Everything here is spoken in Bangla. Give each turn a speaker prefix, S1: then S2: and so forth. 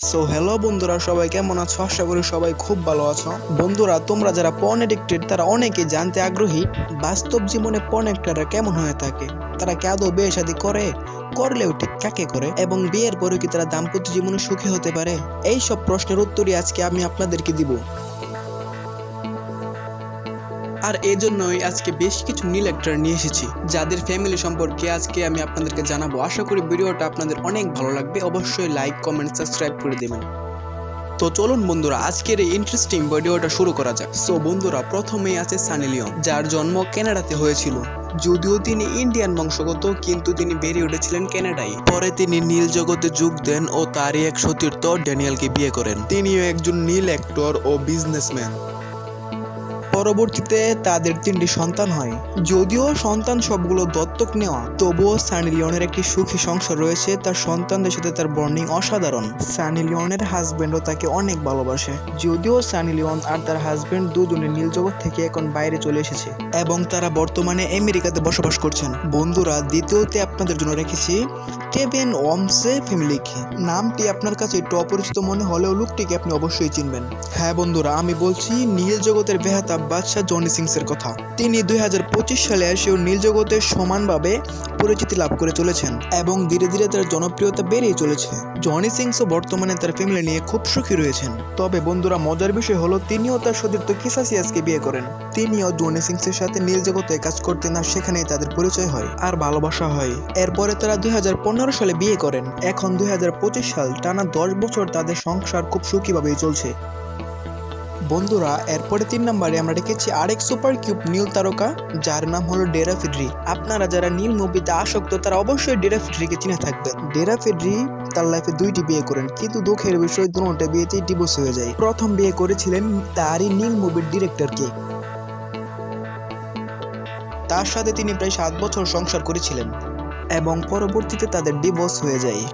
S1: সো হ্যালো বন্ধুরা, সবাই কেমন আছো? আশা করি সবাই খুব ভালো আছো। বন্ধুরা, তোমরা যারা পর্ন এডিক্টেড তারা অনেকে জানতে আগ্রহী, বাস্তব জীবনে পর্ন অ্যাক্টাররা কেমন হয়ে থাকে? তারা কে আদৌ বিয়ে শাদি করে? করলেও ঠিক কাকে করে? এবং বিয়ের পরে কি তারা দাম্পত্য জীবনে সুখী হতে পারে? এই সব প্রশ্নের উত্তরই আজকে আমি আপনাদেরকে দিব। আর এই জন্যই আজকে বেশ কিছু নীল অ্যাক্টর নিয়ে এসেছি। যাদের ফ্যামিলি সম্পর্কে আজকে আমি আপনাদেরকে জানাব। আশা করি ভিডিওটা আপনাদের অনেক ভালো লাগবে। অবশ্যই লাইক কমেন্ট সাবস্ক্রাইব করে দেবেন। তো চলুন বন্ধুরা, আজকের এই ইন্টারেস্টিং ভিডিওটা শুরু করা যাক। সো বন্ধুরা, প্রথমেই আছে সানি লিওন যার জন্ম কানাডাতে হয়েছিল। যদিও তিনি ইন্ডিয়ান বংশগত, কিন্তু তিনি বেড়ে উঠেছিলেন কানাডায়। পরে তিনি নীল জগতে যোগ দেন ও তারই এক সতীর্থ ড্যানিয়েলকে বিয়ে করেন। তিনিও একজন নীল অ্যাক্টর ও বিজনেসম্যান পরবর্তীতে তাদের তিনটি সন্তান হয়। যদিও সন্তান সবগুলো দত্তক নেওয়া, তবুও সানি লিওনের একটি সুখী সংসার রয়েছে, তার সন্তানদের সাথে তার বর্নিং অসাধারণ। সানি লিওনের হাজবেন্ডও তাকে অনেক ভালোবাসে। যদিও সানি লিওন আর তার হাজবেন্ড দুজনে নীল জগৎ থেকে এখন বাইরে চলে এসেছে এবং তারা বর্তমানে আমেরিকাতে বসবাস করছেন। বন্ধুরা, দ্বিতীয়তে আপনাদের জন্য রেখেছি টেভেন ওমসে ফ্যামিলিকে নামটি আপনার কাছে একটু অপরিচিত মনে হলেও লোকটিকে আপনি অবশ্যই চিনবেন। হ্যাঁ বন্ধুরা, আমি বলছি নীল জগতের বেহাতা বাদশাহ জনি সিংসের কথা। তিনি দুই হাজার পঁচিশ সালে এসেও নীল জগতের সমানভাবে পরিচিতি লাভ করে চলেছেন এবং ধীরে ধীরে তার জনপ্রিয়তা বেড়েই চলেছে। জনি সিংসও বর্তমানে তার ফ্যামিলি নিয়ে খুব সুখী রয়েছেন। তবে বন্ধুরা, মজার বিষয় হলো, তিনিও তার সতীর্থ কিসা সিয়াসকে বিয়ে করেন। তিনিও জনি সিংসের সাথে নীল জগতে কাজ করতেন আর সেখানেই তাদের পরিচয় হয় আর ভালোবাসা হয়। এরপরে তারা দুই হাজার পনেরো সালে বিয়ে করেন। এখন দুই হাজার পঁচিশ সাল টানা দশ বছর তাদের সংসার খুব সুখীভাবেই চলছে। বন্ধুরা, এরপরে তিন নম্বরে আমরা রেখেছি আরেক সুপার কিউব নীল তারকা, যার নাম হলো ডেরা ফিডরি। আপনারা যারা নীল মুভিতে আসক্ত, তারা অবশ্যই ডেরা ফিডরিকে চিনে থাকবেন। ডেরা ফিডরি তার লাইফে দুইটি বিয়ে করেন, কিন্তু দুঃখের বিষয় দুটা বিয়েতেই ডিভোর্স হয়ে যায়। প্রথম বিয়ে করেছিলেন তারই নীল মুভির ডিরেক্টরকে তার সাথে তিনি প্রায় সাত বছর সংসার করেছিলেন, এবং পরবর্তীতে তাদের ডিভোর্স হয়ে যায়।